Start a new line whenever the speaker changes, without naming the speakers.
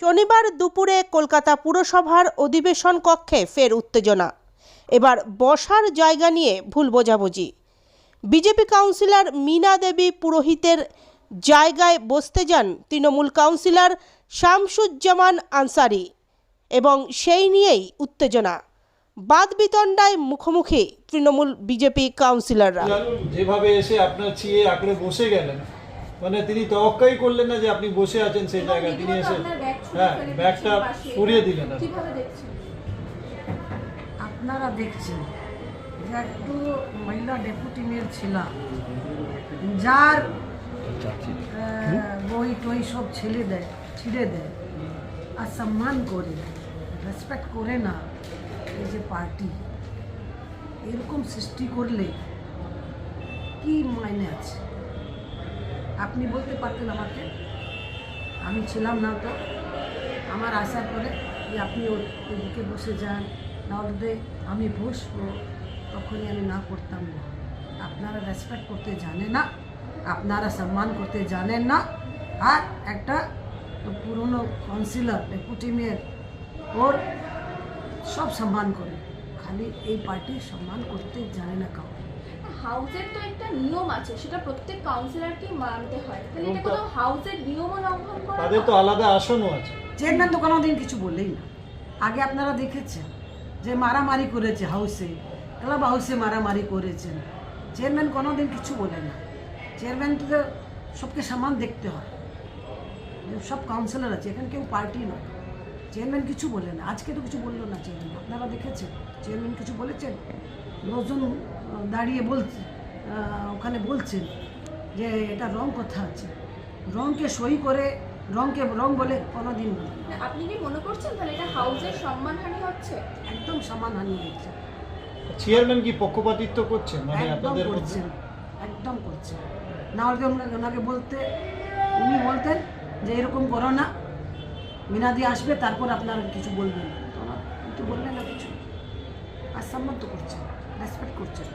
শনিবার দুপুরে কলকাতা পুরসভার অধিবেশন কক্ষে ফের উত্তেজনা। এবার বসার জায়গা নিয়ে ভুল বোঝাবুঝি। বিজেপি কাউন্সিলর মীনা দেবী পুরোহিতের জায়গায় বসতে যান তৃণমূল কাউন্সিলর শামসুজ্জামান আনসারি এবং সেই নিয়েই উত্তেজনা। বাদ বিতণ্ডায় মুখোমুখি তৃণমূল বিজেপি কাউন্সিলররা।
যেভাবে এসে আপনার ছিয়ে আঁকড়ে বসে গেলেন মানে তিনি তওয়াক্কাই করলেন না যে আপনি বসে আছেন সেই জায়গায়। তিনি এসে হ্যাঁ ব্যাগটা সরিয়ে দিলেন
আপনারা দেখছেন যে একটু মহিলা ডেপুটি মেয়র ছিল। যার বই টই সব ছেলে দেয় ছিঁড়ে দেয়। আর সম্মান করে রেসপেক্ট করে না এই যে পার্টি এরকম সৃষ্টি করলে কি মাইনে আছে? আপনি বলতে পারতেন আমাকে। আমি ছিলাম না তো। আমার আসার পরে যে আপনি ওদিকে বসে যান নাহলে আমি বসবো, তখনই আমি না করতাম না। আপনারা রেসপেক্ট করতে জানে না, আপনারা সম্মান করতে জানেন না। আর একটা পুরনো কাউন্সিলর ডেপুটি মেয়র ওর সব সম্মান করে। খালি এই পার্টি সম্মান করতে জানে না কাউ
হাউসের তো একটা নিয়ম আছে সেটা প্রত্যেক কাউন্সিলরকে মানতে হয়। তাহলে এটা কোনো হাউসের নিয়মও লঙ্ঘন করা
তাদের তো আলাদা আসনও আছে।
চেয়ারম্যান তো কোনোদিন কিছু বললেই না। আগে আপনারা দেখেছেন যে মারামারি করেছে হাউসে ক্লাব হাউসে মারামারি করেছেন। চেয়ারম্যান কোনোদিন কিছু বলে না। চেয়ারম্যান তো সবকে সমান দেখতে হয়। যে সব কাউন্সিলর আছে এখানে কেউ পার্টি নয়। চেয়ারম্যান কিছু বলে না। আজকে তো কিছু বলল না চেয়ারম্যান। আপনারা দেখেছেন? চেয়ারম্যান কিছু বলেছেন? লোকজন দাঁড়িয়ে বলছে ওখানে বলছেন যে এটা রং কথা আছে। রংকে সই করে রংকে রং বলে কোনোদিন বলে না।
আপনি কি মনে করছেন তাহলে এটা হাউসের সম্মানহানি হচ্ছে?
একদম সমানহানি হয়েছে
চেয়ারম্যান কি পক্ষপাতিত্ব করছেন মানে
একদম
আপনাদের মধ্যে?
করছেন একদম করছেন। না হলে ওনাকে ওনাকে বলতে উনি বলতেন যে এরকম করো না। মিনাদি আসবে তারপর আপনারা কিছু বলবেন তো বললেন না কিছু। আর সম্মান তো করছেন। রেসপেক্ট করছেন